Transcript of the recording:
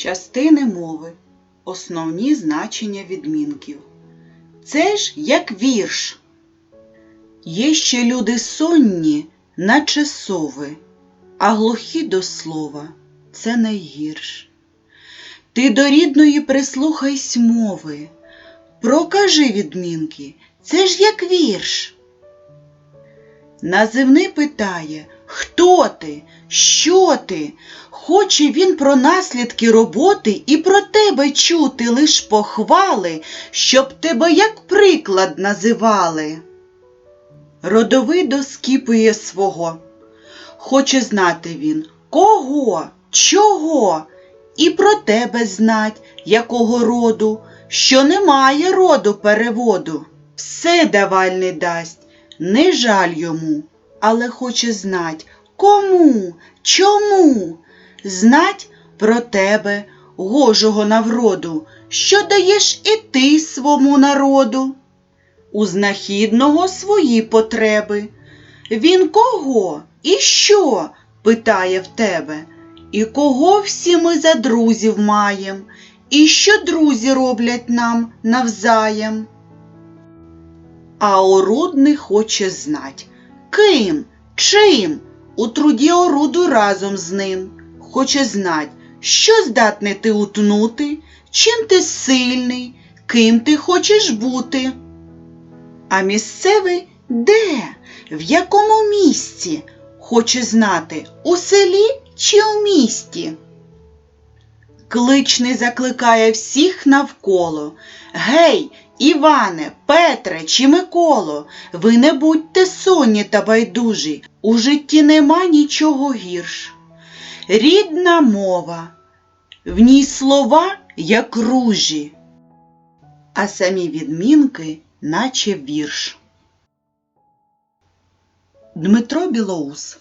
Частини мови. Основні значення відмінків. Це ж як вірш. Є ще люди сонні, наче сови, а глухі до слова це найгірш. Ти до рідної прислухайсь мови, прокажи відмінки, це ж як вірш. Називний питає, хто ти, що ти? Хоче він про наслідки роботи і про тебе чути лиш похвали, щоб тебе як приклад називали. Родовий доскіпує свого. Хоче знати він, кого, чого, і про тебе знать, якого роду, що немає роду переводу. Все давальний дасть, не жаль йому, але хоче знать, кому, чому, знать про тебе, гожого навроду, що даєш і ти свому народу. У знахідного свої потреби. Він кого і що? питає в тебе. І кого всі ми за друзів маєм, і що друзі роблять нам навзаєм. А орудний хоче знать, ким, чим у труді оруду разом з ним. Хоче знать, що здатний ти утнути, чим ти сильний, ким ти хочеш бути. А місцевий де? В якому місці? Хоче знати, у селі чи у місті? Кличний закликає всіх навколо. Гей, Іване, Петре чи Миколо, ви не будьте сонні та байдужі, у житті нема нічого гірш. Рідна мова, в ній слова, як ружі, а самі відмінки, наче вірш. Дмитро Білоус